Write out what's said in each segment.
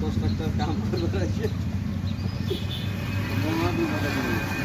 দশ লাখ টাকার কাম করবে আছে বৌমা দুই টাকা করে দিচ্ছে।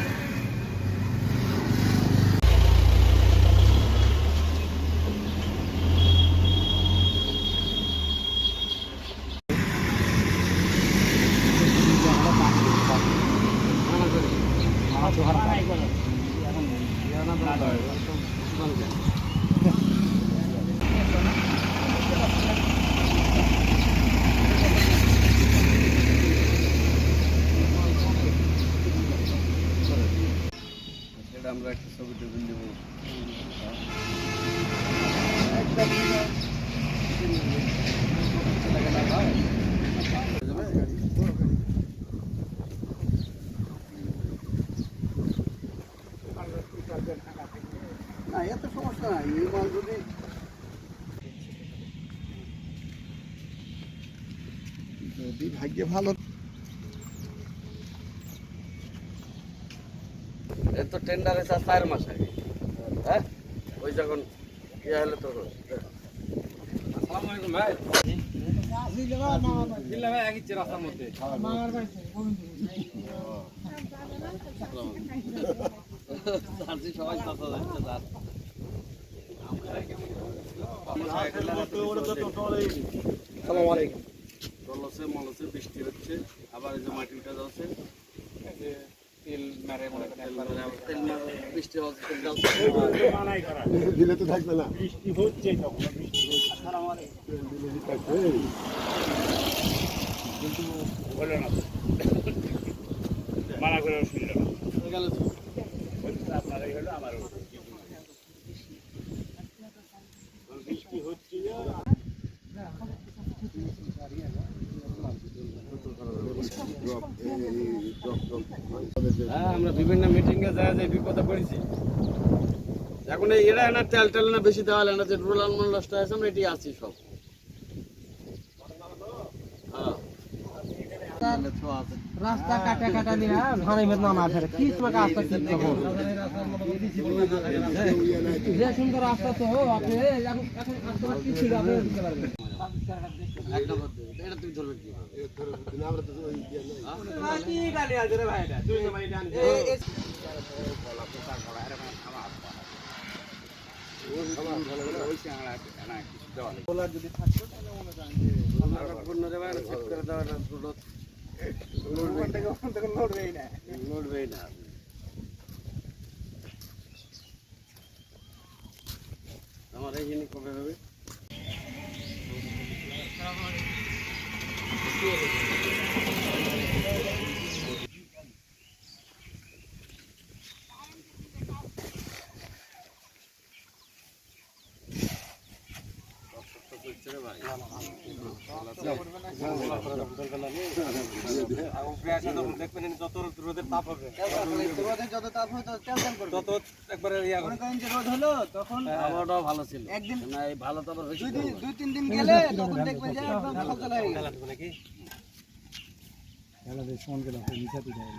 সেটা আমরা একটা ছবি টবি নেব। যদি যদি ভাগ্যে ভালো এর তো টেন্ডার এসে চার মাস আগে। হ্যাঁ? ওই যখন ইয়ে হলো তো আসসালামু আলাইকুম ভাই। সবাই কথা যাচ্ছে তার বৃষ্টি হচ্ছে আবার এই যে মাটি উঠে যাচ্ছে তেল মারে মনে করেন একবার তেল বৃষ্টি হচ্ছে তেল জ্বালছে। দিলে তো থাকবে না বৃষ্টি হচ্ছে তখন বৃষ্টি কিন্তু হলো না। মানা করে শুনল না। হয়ে গেল আপনারাই হলো আমারও বৃষ্টি হচ্ছে হ্যাঁ আমরা বিভিন্ন মিটিংয়ে যায় যায় বিপদে পড়েছি এখন এই এরা না, তেল টেল না বেশি দেওয়া না, যে রুলার মান নষ্ট হয়েছে আমরা এটি আছি সব। হ্যাঁ। আছে। রাস্তা কাটা কাটা দিয়া ভাড়াই মেদ নামা কি রাস্তা যে সুন্দর রাস্তা তো আপনি এখন এখন রাস্তা আপনি এক নম্বর দিয়ে। এটা তুমি ধরবে কি আমরা তো ওই ইয়ে নাই। কি গালি আছে রে ভাই এটা তুই তো ভাই জানিস পূর্ণ দেওয়া সেট করে দেওয়াটা দুটো লড়বেই না আমার এই জিনিস কবে হবে দেখবেন যত রোদের তাপ হবে রোদে যত তাপ হয়। তত তেল তেল করবে তত একবারে ইয়া রোদ হলো তখন আবহাওয়াটাও ভালো ছিল একদিন না এই ভালো তো আবার দুই তিন দিন গেলে তখন দেখবেন যে একদম সকাল নাকি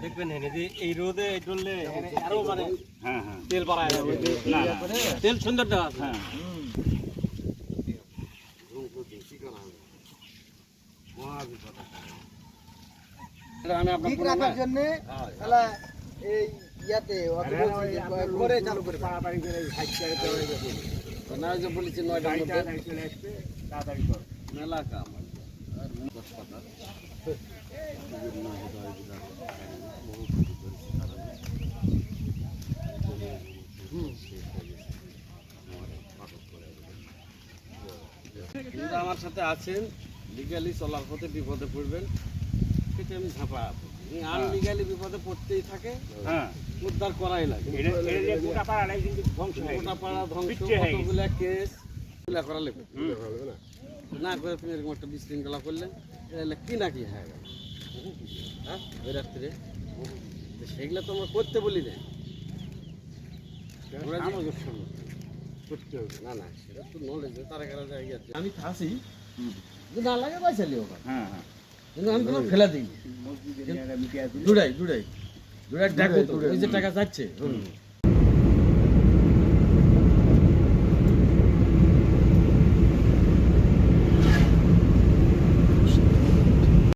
দেখবেন এই রোদে চললে আরও মানে হ্যাঁ হ্যাঁ। তেল বাড়ায় না না, তেল সুন্দর দেওয়া হ্যাঁ এটা আমি আপনার ঠিক রাখার জন্য এই ইয়াতে অত বলছি যে করে চালু করে না যে বলেছি নয়টার মধ্যে। তাড়াতাড়ি কর। মেলা কাম আর দশ পাতা বিভিন্ন হৃদয় বিদায় বহু কিছু করেছি কারণে কিন্তু আমার সাথে আছেন লিগালি চলার পথে বিপদে পড়বেন সেটা আমি ঝাঁপা আনলিগালি বিপদে পড়তেই থাকে হ্যাঁ। উদ্ধার করাই লাগে। এটা এটা গোটা কিন্তু ধ্বংস হয়ে গেছে। গোটা পাড়া ধ্বংস হয়ে। কতগুলা কেস এগুলা করা না? না করে তুমি এরকম একটা বিশৃঙ্খলা করলে তাহলে কি না কি হয়ে গেল? হ্যাঁ? ওই রাত্রে তো সেগুলো তো আমরা করতে বলি না। আমরা করতে হবে। না না সেটা তো নলেজ তারা কারা যায় গেছে আমি যে না লাগে পয়সা লিও হ্যাঁ হ্যাঁ। কিন্তু আমি তোমার ফেলা দিই জুড়াই জুড়াই জুড়াই টাকা ওই যে টাকা যাচ্ছে।